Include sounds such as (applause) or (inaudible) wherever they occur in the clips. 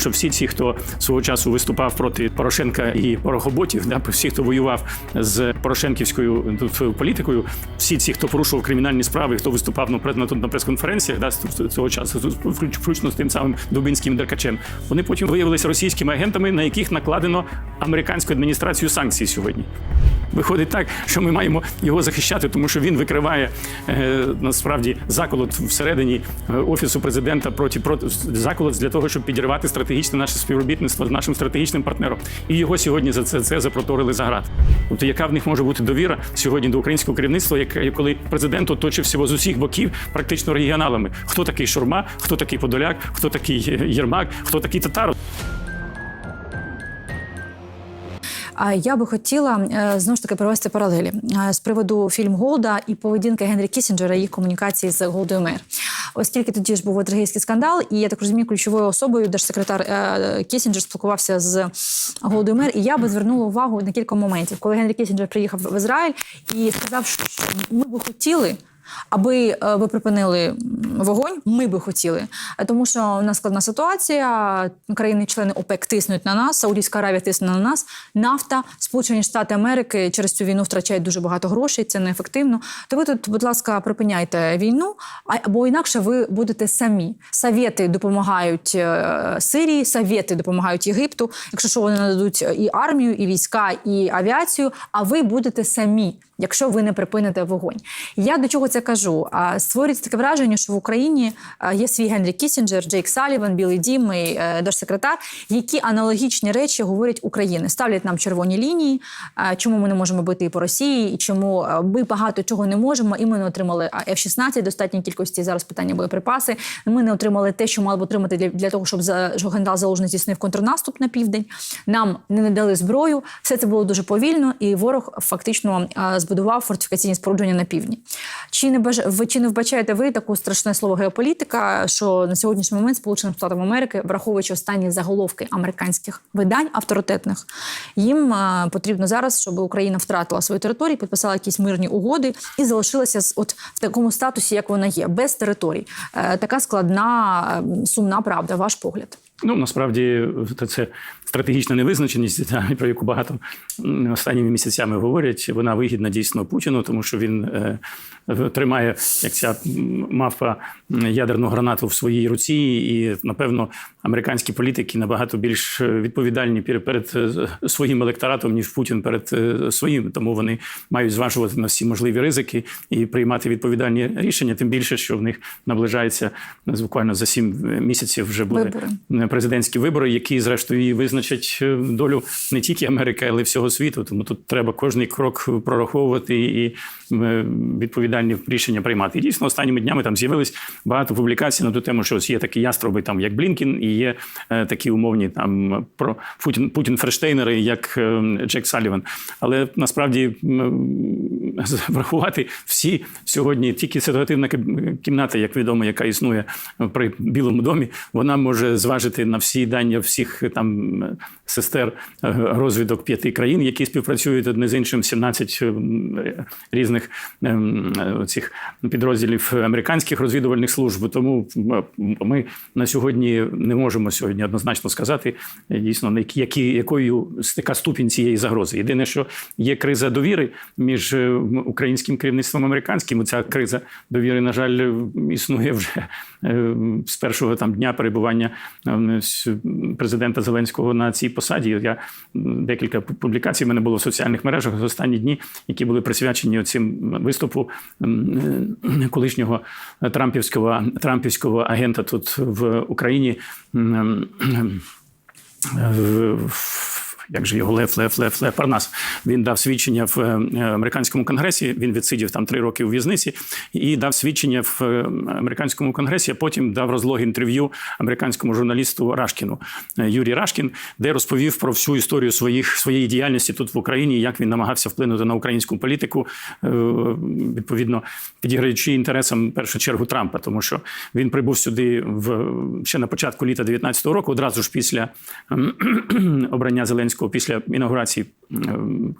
що всі ці, хто свого часу виступав проти Порошенка і порохоботів, да, всі, хто воював з Порошенківською тут, політикою, всі ці, хто порушував кримінальні справи, хто виступав на, на прес-конференціях, да, цього часу, включ- включно з тим самим Дубинським Деркачем, вони потім виявилися російськими агентами, на яких накладено американською адміністрацією санкції сьогодні. Виходить так, що ми маємо його захищати, тому що він викриває е, насправді заколот всередині е, офісу президента проти, проти заколот для того, щоб підірвати стратегічне наше співробітництво з нашим стратегічним партнером. І його сьогодні за це, це запроторили за град. Тобто, яка в них може бути довіра сьогодні до українського керівництва, яке коли президент оточився з усіх боків, практично регіоналами? Хто такий Шурма, хто такий Подоляк, хто такий Єрмак, хто такий Татаров? А я би хотіла е, знову ж таки провести паралелі е, з приводу фільм Голда і поведінки Генрі Кісінджера їх комунікації з Голдою Мер. Оскільки тоді ж був Ватергейський скандал, і я так розумію, ключовою особою держсекретар е, Кісінджер спілкувався з Голдою Мер. І я би звернула увагу на кілька моментів, коли Генрі Кісінджер приїхав в Ізраїль і сказав, що ми би хотіли. Аби е, ви припинили вогонь, ми би хотіли, Е, тому що у нас складна ситуація. Країни-члени ОПЕК тиснуть на нас, Саудівська Аравія тисне на нас. Нафта, Сполучені Штати Америки через цю війну втрачають дуже багато грошей. Це неефективно. То ви тут, будь ласка, припиняйте війну, або інакше ви будете самі. Совєти допомагають е, Сирії, Совєти допомагають Єгипту. Якщо що, вони нададуть і армію, і війська, і авіацію. А ви будете самі якщо ви не припините вогонь. Я до чого це кажу? Створюється таке враження, що в Україні є свій Генрі Кісінджер, Джейк Саліван, Білий Дім і держсекретар, які аналогічні речі говорять Україні, ставлять нам червоні лінії, чому ми не можемо бити і по Росії, і чому ми багато чого не можемо. І ми не отримали а, F-16 достатній кількості. Зараз питання боєприпаси. Ми не отримали те, що мали б отримати для, для того, щоб за що генерал Залужний здійснив контрнаступ на південь. Нам не надали зброю. Все це було дуже повільно, і ворог фактично а, збудував фортифікаційні спорудження на півдні. Чи не баж... ви чи не вбачаєте ви таку страшне слово геополітика, що на сьогоднішній момент Сполученим Штатам Америки, враховуючи останні заголовки американських видань авторитетних, їм потрібно зараз, щоб Україна втратила свою територію, підписала якісь мирні угоди і залишилася з- от в такому статусі, як вона є, без територій. Е, така складна, е, сумна правда. Ваш погляд. Ну насправді це стратегічна невизначеність, (laughs) про яку багато останніми місяцями говорять. Вона вигідна дійсно Путіну, тому що він е, тримає як ця м, мавпа ядерну гранату в своїй руці, і напевно американські політики набагато більш відповідальні пер- перед е, своїм електоратом, ніж Путін перед е, своїм. Тому вони мають зважувати на всі можливі ризики і приймати відповідальні рішення. Тим більше, що в них наближається ну, буквально за сім місяців вже буде Вибори. президентські вибори, які зрештою і визначать е, долю не тільки Америки, але й всього світу. Тому тут треба кожний крок прораховувати і е, відповідальні рішення приймати. І дійсно, останніми днями там з'явились багато публікацій на ту тему, що ось є такі ястроби, там як Блінкін, і є е, такі умовні там про Путін Путін Ферштейнери, як е, Джек Саліван. Але насправді врахувати всі сьогодні тільки ситуативна кімната, як відомо, яка існує при Білому домі, вона може зважити на всі дані всіх там сестер е, розвідок п'яти країн, які співпрацюють одне з іншим, 17 е, різних ем, цих підрозділів американських розвідувальних служб. Тому ми на сьогодні не можемо сьогодні однозначно сказати дійсно на які, якою яка ступінь цієї загрози. Єдине, що є криза довіри між е, українським керівництвом і американським. Ця криза довіри, на жаль, існує вже е, з першого там дня перебування е, президента Зеленського на цій посаді. Я декілька публікацій в мене було в соціальних мережах за останні дні, які були присвячені цим виступу колишнього трампівського трампівського агента тут в Україні. Е, в- як же його Лев, Лев, Лев, Лев Парнас. Він дав свідчення в е, американському конгресі. Він відсидів там три роки у в'язниці і дав свідчення в е, американському конгресі. А потім дав розлог інтерв'ю американському журналісту Рашкіну е, Юрій Рашкін, де розповів про всю історію своїх своєї діяльності тут в Україні, як він намагався вплинути на українську політику, відповідно підіграючи інтересам першу чергу Трампа, тому що він прибув сюди в ще на початку літа 19-го року, одразу ж після ем, (clears throat) обрання Зеленського, після інаугурації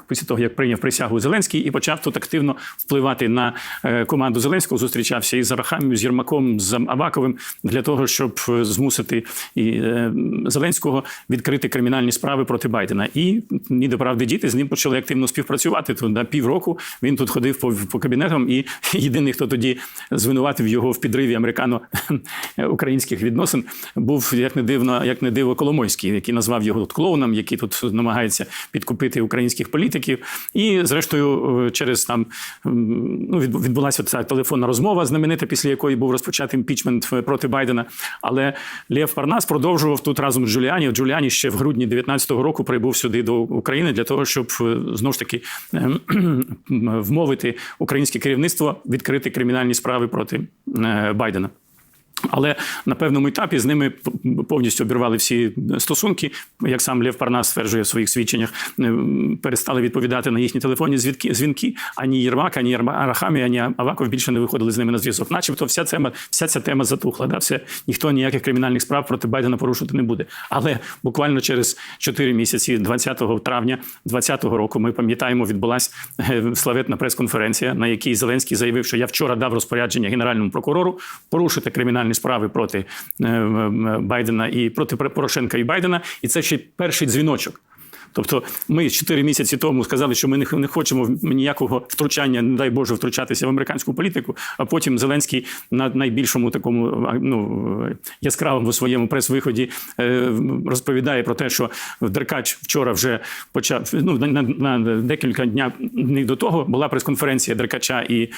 після того, як прийняв присягу Зеленський, і почав тут активно впливати на е, команду Зеленського. Зустрічався із Арахамію, з Єрмаком, з Аваковим для того, щоб е, змусити і е, Зеленського відкрити кримінальні справи проти Байдена. І ні до правди діти з ним почали активно співпрацювати. Тут на півроку він тут ходив по, по кабінетам, і (laughs) єдиний, хто тоді звинуватив його в підриві американо-українських (laughs) відносин, був як не дивно, як не диво Коломойський, який назвав його тут клоуном, який тут намагається підкупити українських політиків. І, зрештою, е, через там ну, відбулася ця телефонна розмова, знаменита, після якої був розпочатий імпічмент е, проти Байдена. Але Лев Парнас продовжував тут разом з Джуліані. Джуліані ще в грудні 19-го року прибув сюди до України для того, щоб е, знову ж таки е, (clears throat) вмовити українське керівництво відкрити кримінальні справи проти Байдена. Але на певному етапі з ними повністю обірвали всі стосунки. Як сам Лев Парнас стверджує в своїх свідченнях, е, перестали відповідати на їхні телефонні дзвінки. Ані Єрмак, ані Арахамі, ані Аваков більше не виходили з ними на зв'язок. Начебто, вся тема, вся ця тема затухла. Да? Все, ніхто ніяких кримінальних справ проти Байдена порушувати не буде. Але буквально через 4 місяці, 20 травня 2020 року, ми пам'ятаємо, відбулася е, славетна прес-конференція, на якій Зеленський заявив, що я вчора дав розпорядження генеральному прокурору порушити кримінальні справи проти е, е, Байдена і проти Порошенка і Байдена. І це ще перший дзвіночок. Тобто, ми 4 місяці тому сказали, що ми не, хочемо ніякого втручання, не дай Боже, втручатися в американську політику. А потім Зеленський на найбільшому такому ну, яскравому своєму прес-виході е, розповідає про те, що Деркач вчора вже почав ну, на, на, на декілька днів до того була прес-конференція Деркача і.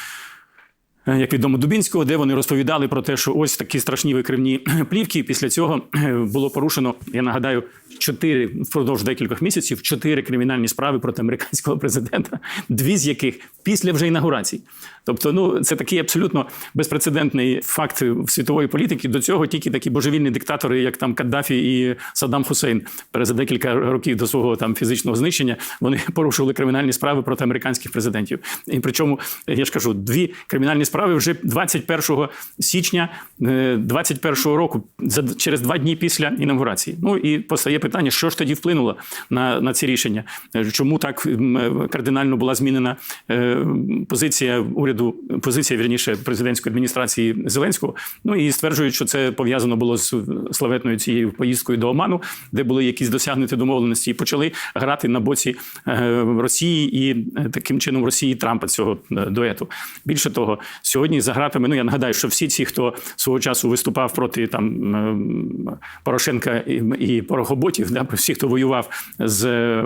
Е, Як відомо Дубінського, де вони розповідали про те, що ось такі страшні викривні (clears throat) плівки. І Після цього е, було порушено, я нагадаю, чотири впродовж декількох місяців чотири кримінальні справи проти американського президента, дві з яких після вже інаугурації. Тобто, ну це такий абсолютно безпрецедентний факт світової політики. До цього тільки такі божевільні диктатори, як там Каддафі і Саддам Хусейн, за декілька років до свого там фізичного знищення, вони (laughs) порушували кримінальні справи проти американських президентів. І причому я ж кажу, дві кримінальні справи вже 21 січня 21 року, за через два дні після інаугурації. Ну і постає питання, що ж тоді вплинуло на, на ці рішення? Е, Чому так кардинально була змінена е, позиція уряду, позиція вірніше президентської адміністрації Зеленського? Ну і стверджують, що це пов'язано було з славетною цією поїздкою до Оману, де були якісь досягнуті домовленості, і почали грати на боці е, Росії і е, таким чином Росії Трампа цього е, дуету. Більше того, сьогодні за гратами. Ну я нагадаю, що всі ці, хто свого часу виступав проти там е, Порошенка і, і Порохоботів, да, всі, хто воював з е,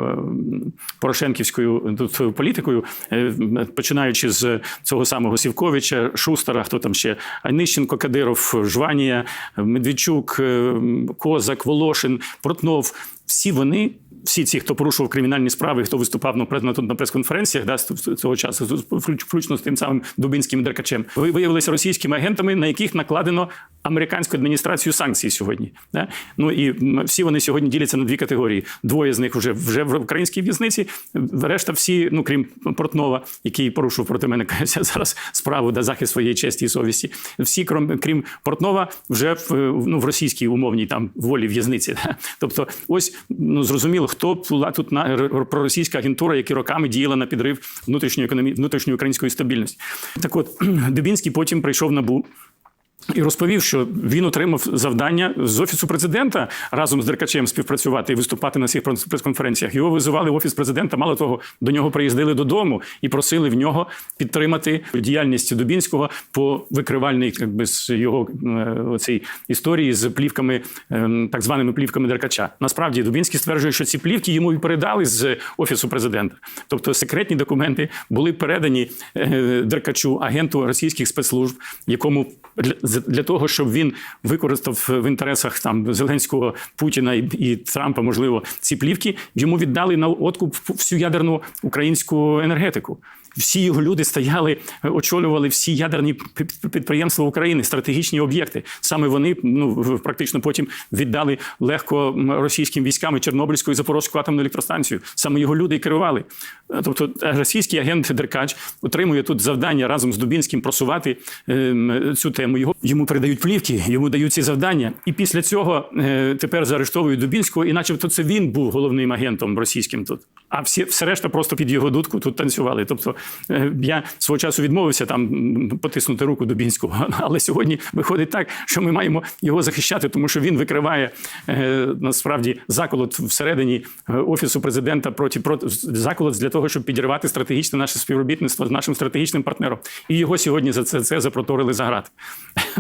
Порошенківською тут політикою, е, починаючи з цього самого Сівковича, Шустера, хто там ще Нищенко, Кадиров, Жванія, Медведчук, е, Козак, Волошин, Портнов. Всі вони всі ці, хто порушував кримінальні справи, хто виступав на на прес-конференціях, да, цього часу, включ- включно з тим самим Дубінським і Деркачем, ви- виявилися російськими агентами, на яких накладено американську адміністрацію санкцій сьогодні. Да? Ну і всі вони сьогодні діляться на дві категорії. Двоє з них вже вже в українській в'язниці. Решта всі, ну крім Портнова, який порушив проти мене (laughs) зараз справу за захист своєї честі і совісті. Всі, крім, крім Портнова, вже в ну в російській умовній там волі в'язниці. Да? Тобто, ось ну зрозуміло, хто була тут на проросійська агентура, які роками діяла на підрив внутрішньої економі... внутрішньої української стабільності. Так, от (clears throat) Дубінський потім прийшов набу. І розповів, що він отримав завдання з офісу президента разом з Деркачем співпрацювати і виступати на всіх прес-конференціях. Його визивали в офіс президента. Мало того, до нього приїздили додому і просили в нього підтримати діяльність Дубінського по викривальній якби, з його е, оцій історії з плівками, е, так званими плівками Деркача. Насправді Дубінський стверджує, що ці плівки йому і передали з офісу президента. Тобто секретні документи були передані е, Деркачу, агенту російських спецслужб, якому для, того, щоб він використав в інтересах там Зеленського, Путіна і, і Трампа, можливо, ці плівки йому віддали на откуп всю ядерну українську енергетику. Всі його люди стояли, е, очолювали всі ядерні підприємства України, стратегічні об'єкти. Саме вони ну практично потім віддали легко російським військам Чорнобильську і Запорозьку атомну електростанцію. Саме його люди і керували. Е, Тобто е, російський агент Деркач отримує тут завдання разом з Дубінським просувати ем, цю тему. Його йому передають плівки, йому дають ці завдання. І після цього тепер заарештовують Дубінського, і начебто це він був головним агентом російським тут. А всі все решта просто під його дудку тут танцювали. Тобто я свого часу відмовився там потиснути руку Дубінського, (laughs) але сьогодні виходить так, що ми маємо його захищати, тому що він викриває е, насправді заколот всередині е, офісу президента проти, проти заколот для того, щоб підірвати стратегічне наше співробітництво з нашим стратегічним партнером. І його сьогодні за це, це запроторили за грати.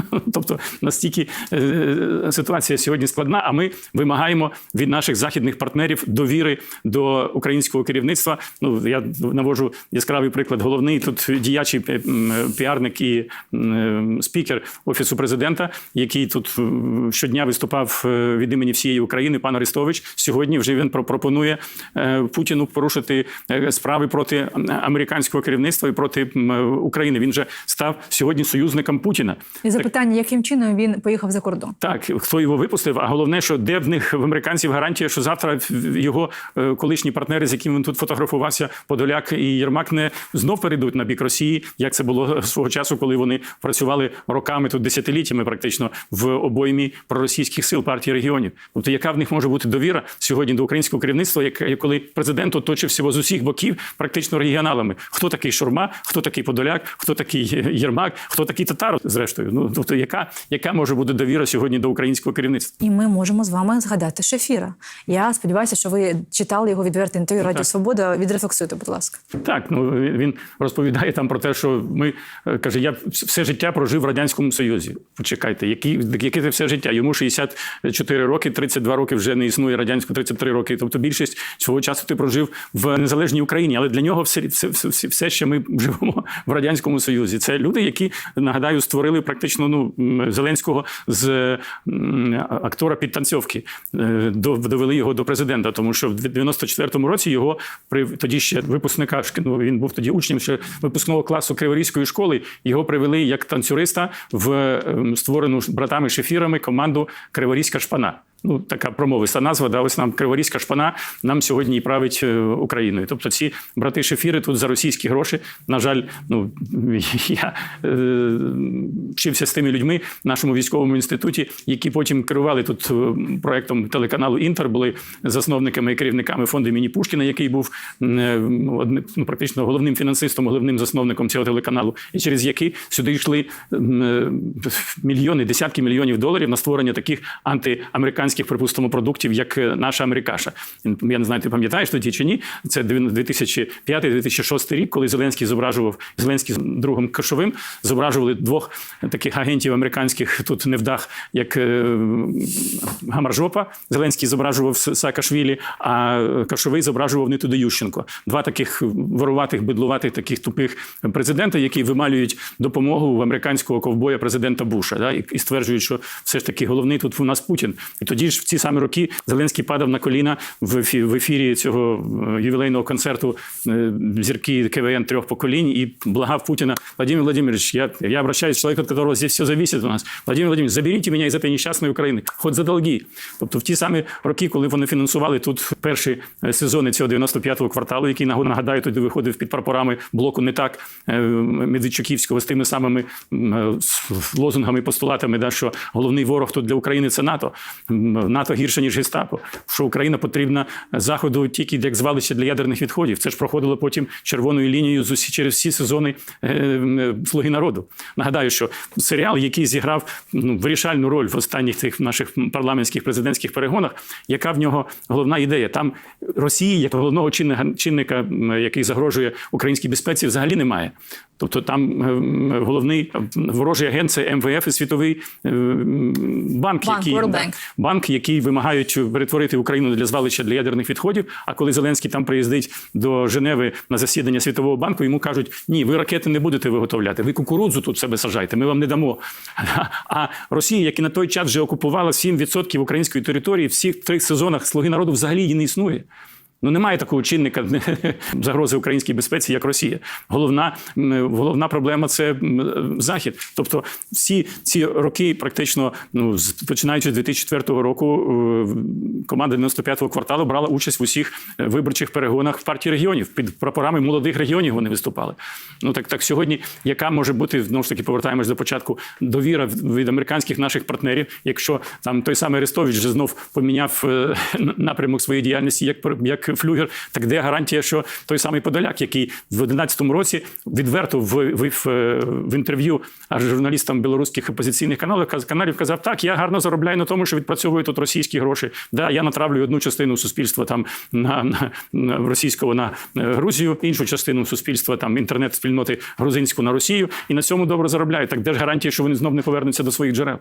(laughs) Тобто настільки е, ситуація сьогодні складна, а ми вимагаємо від наших західних партнерів довіри до українського керівництва. Ну я навожу яскравий приклад. Головний тут діячий е, піарник і спікер офісу президента, який тут е, щодня виступав е, від імені всієї України, пан Арестович. Сьогодні вже він пропонує е, Путіну порушити е, справи проти американського керівництва і проти України. Він же став сьогодні союзником Путіна. І запитання, яким чином він поїхав за кордон? Так, хто його випустив? А головне, що де в них в американців гарантія, що завтра його е, колишні партнери, з якими він тут фотографувався, Подоляк і Єрмак, не знов перейдуть на бік Росії, як це було свого часу, коли вони працювали роками тут десятиліттями, практично в обоймі проросійських сил партії регіонів. Тобто, яка в них може бути довіра сьогодні до українського керівництва, як коли президент оточився з усіх боків, практично регіоналами? Хто такий Шурма, хто такий Подоляк, хто такий Єрмак, хто такий Татаров, зрештою? Ну тобто, яка, яка може бути довіра сьогодні до українського керівництва? І ми можемо з вами згадати Шефіра. Я сподіваюся, що ви читали його відверте інтерв'ю Радіо Свобода. Відрефлексуйте, будь ласка. Так, ну він розповідає там про те, що ми е, каже, я все життя прожив в радянському Союзі. Почекайте, які яке це все життя? Йому 64 роки, 32 роки вже не існує радянського, 33 роки. Тобто більшість свого часу ти прожив в незалежній Україні, але для нього все, все, все, все ще ми живемо в радянському Союзі. Це люди, які нагадаю, створили практично ну Зеленського з актора підтанцьовки, е, довели його до президента, тому що в 94-му році його при тоді ще випускника ну, він був тоді учнем ще випускного класу Криворізької школи. Його привели як танцюриста в ем, створену братами Шефірами команду Криворізька шпана. Ну, така промовиста назва, да, ось нам Криворізька шпана нам сьогодні і править е, Україною. Тобто ці брати Шефіри тут за російські гроші. На жаль, ну (laughs) я е, вчився з тими людьми в нашому військовому інституті, які потім керували тут е, проектом телеканалу Інтер, були засновниками і керівниками фонду імені Пушкіна, який був е, одним, ну, практично головним фінансистом, головним засновником цього телеканалу, і через який сюди йшли е, мільйони, десятки мільйонів доларів на створення таких антиамериканських, припустимо, продуктів, як е, наша Америкаша. Я не знаю, ти пам'ятаєш тоді чи ні? Це 2005-2006 рік, коли Зеленський зображував Зеленський з другом Кошовим, зображували двох таких агентів американських тут невдах, як е, Гамаржопа. Зеленський зображував Саакашвілі, а Кашовий зображував Нитуди Ющенко. Два таких воруватих, бидлуватих, таких тупих президента, які вималюють допомогу в американського ковбоя президента Буша, да, і стверджують, що все ж таки головний тут у нас Путін. І тоді ж в ці самі роки Зеленський падав на коліна в ефі- в ефірі цього е, ювілейного концерту е, зірки КВН трьох поколінь і благав Путіна Владимир Владимирович, я, я обращаюсь к человеку, от здесь все зависит у нас. Владимир Владимирович, заберіть мене із цієї нещасної України, хоч за долги. Тобто в ті самі роки, коли вони фінансували тут перші е, сезони цього 95-го кварталу, який нагадаю, тоді виходив під прапорами блоку не так Медведчуківського з тими самими лозунгами, постулатами, да, що головний ворог тут для України це НАТО. НАТО гірше ніж гестапо. Що Україна потрібна заходу тільки як звалище для ядерних відходів. Це ж проходило потім червоною лінією з усі через всі сезони е, Слуги народу. Нагадаю, що серіал, який зіграв ну, вирішальну роль в останніх цих наших парламентських президентських перегонах, яка в нього головна ідея? Там Росії, як головного чинника, чинника, який загрожує українській безпеці, взагалі немає. Тобто там головний ворожий агент це МВФ і Світовий е, банк, Банк, який World да, Bank. банк, який вимагають перетворити Україну для звалища для ядерних відходів. А коли Зеленський там приїздить до Женеви на засідання Світового банку, йому кажуть: ні, ви ракети не будете виготовляти, ви кукурудзу тут себе сажайте, ми вам не дамо. (laughs) А Росія, яка на той час вже окупувала 7% української території, всіх трьох сезонах слуги народу взагалі її не існує. Ну немає такого чинника (laughs) загрози українській безпеці, як Росія. Головна, головна проблема це Захід. Тобто, всі ці роки, практично, ну починаючи з 2004 року, е, команда 95-го кварталу брала участь в усіх е, виборчих перегонах в партії регіонів. Під прапорами молодих регіонів вони виступали. Ну так, так сьогодні, яка може бути знову ж таки, повертаємось до початку, довіра від американських наших партнерів, якщо там той самий Арестович вже знов поміняв е, (laughs) напрямок своєї діяльності як як флюгер, так де гарантія, що той самий Подоляк, який в 11-му році відверто в, в, е, в інтерв'ю журналістам білоруських опозиційних каналів каналів казав, так я гарно заробляю на тому, що відпрацьовую тут російські гроші. Да, я натравлю одну частину суспільства там на, на, на російського на е, Грузію, іншу частину суспільства там інтернет-спільноти грузинську на Росію, і на цьому добре заробляю. Так де ж гарантія, що вони знов не повернуться до своїх джерел?